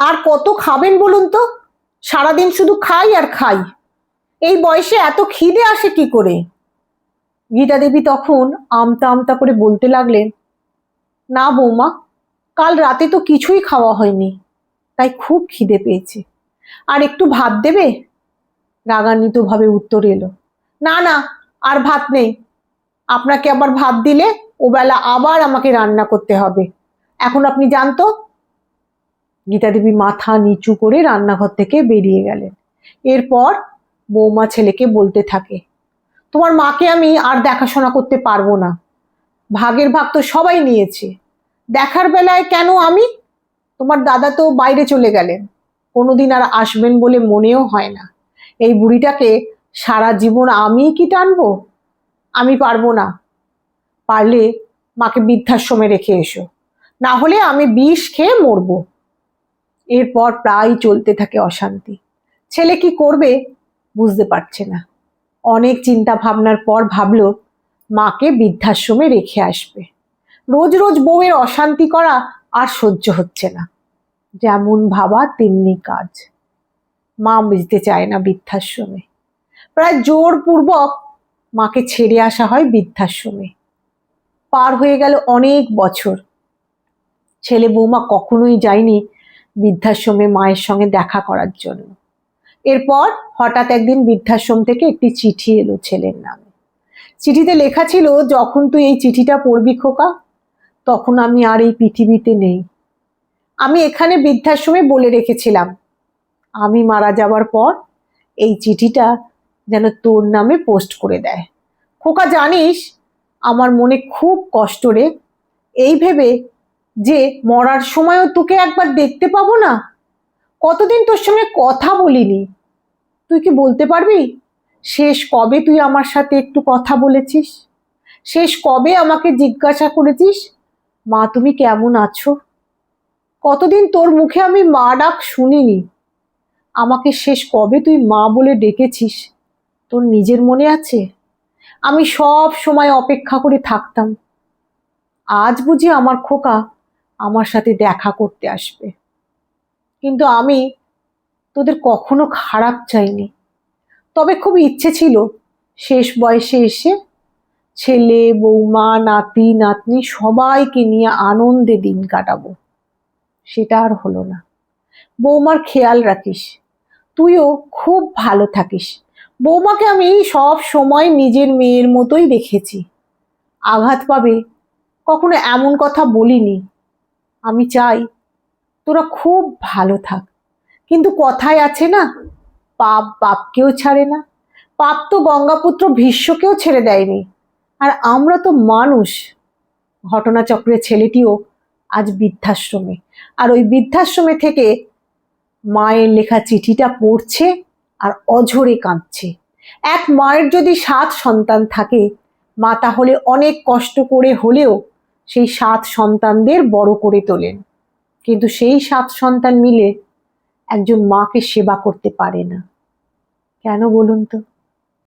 আর কত খাবেন বলুন তো? সারাদিন শুধু খাই আর খাই। এই বয়সে এত খিদে আসে কি করে? গীতা দেবী তখন আমতা আমতা করে বলতে লাগলেন, না বৌমা, কাল রাতে তো কিছুই খাওয়া হয়নি, তাই খুব খিদে পেয়েছে। আর একটু ভাত দেবে? রাগান্বিতভাবে উত্তর এলো, না না, আর ভাত নেই। আপনাকে আবার ভাত দিলে ওবেলা আবার আমাকে রান্না করতে হবে। এখন আপনি জানতো গীতা দেবী মাথা নিচু করে রান্নাঘর থেকে বেরিয়ে গেলেন। এরপর বৌমা ছেলেকে বলতে থাকে, তোমার মাকে আমি আর দেখাশোনা করতে পারব না। ভাগের ভাগ তো সবাই নিয়েছে। দেখার বেলায় কেন আমি? তোমার দাদা তো বাইরে চলে গেলেন। কোনোদিন আর আসবেন বলে মনেও হয় না। এই বুড়িটাকে সারা জীবন আমি কি টানবো? আমি পারব না। পারলে মাকে বৃদ্ধাশ্রমে রেখে এসো। না হলে আমি বিষ খেয়ে মরবো। এরপর প্রায় চলতে থাকে অশান্তি। ছেলে কি করবে বুঝতে পারছে না। অনেক চিন্তা ভাবনার পর ভাবলো, মাকে বৃদ্ধাশ্রমে রেখে আসবে। রোজ রোজ বউয়ের অশান্তি করা আর সহ্য হচ্ছে না। যেমন ভাবা, তেমনি কাজ। মা বুঝতে চায় না বৃদ্ধাশ্রমে। প্রায় জোরপূর্বক মাকে ছেড়ে আসা হয় বৃদ্ধাশ্রমে। পার হয়ে গেল অনেক বছর। ছেলে বৌমা কখনোই যায়নি বৃদ্ধাশ্রমে মায়ের সঙ্গে দেখা করার জন্য। এরপর হঠাৎ একদিন বৃদ্ধাশ্রম থেকে একটি চিঠি এলো ছেলের নামে। চিঠিতে লেখা ছিল, যখন তুই এই চিঠিটা পড়বি খোকা, তখন আমি আর এই পৃথিবীতে নেই। আমি এখানে বৃদ্ধাশ্রমে বলে রেখেছিলাম। আমি মারা যাওয়ার পর এই চিঠিটা যেন তোর নামে পোস্ট করে দেয়। খোকা, জানিস, আমার মনে খুব কষ্ট রে। এই ভেবে যে মরার সময়ও তোকে একবার দেখতে পাবো না? কতদিন তোর সঙ্গে কথা বলিনি? তুই কি বলতে পারবি? শেষ কবে তুই আমার সাথে একটু কথা বলেছিস? শেষ কবে আমাকে জিজ্ঞাসা করেছিস, মা, তুমি কেমন আছো? কতদিন তোর মুখে আমি মা ডাক শুনিনি? আমাকে শেষ কবে তুই মা বলে ডেকেছিস? তোর নিজের মনে আছে? আমি সব সময় অপেক্ষা করে থাকতাম। আজ বুঝি আমার খোকা আমার সাথে দেখা করতে আসবে। কিন্তু আমি তোদের কখনো খারাপ চাইনি। তবে খুব ইচ্ছে ছিল শেষ বয়সে এসে ছেলে, বৌমা, নাতি, নাতনি সবাইকে নিয়ে আনন্দে দিন কাটাবো। সেটা আর হলো না। বৌমার খেয়াল রাখিস, তুইও খুব ভালো থাকিস। বৌমাকে আমি সব সময় নিজের মেয়ের মতোই দেখেছি। আঘাত পাবে কখনো এমন কথা বলিনি। আমি চাই তোরা খুব ভালো থাক। কিন্তু কথায় আছে না, পাপ বাপকেও ছাড়ে না। পাপ তো গঙ্গাপুত্র ভীষ্মকেও ছেড়ে দেয়নি। আর আমরা তো মানুষ। ঘটনাচক্রের ছেলেটিও আজ বৃদ্ধাশ্রমে। আর ওই বৃদ্ধাশ্রমে থেকে মায়ের লেখা চিঠিটা পড়ছে আর অঝরে কাঁদছে। এক মায়ের যদি সাত সন্তান থাকে, মা তাহলে অনেক কষ্ট করে হলেও সেই সাত সন্তানদের বড় করে তোলেন। কিন্তু সেই সাত সন্তান মিলে একজন মাকে সেবা করতে পারে না। কেন বলুন তো?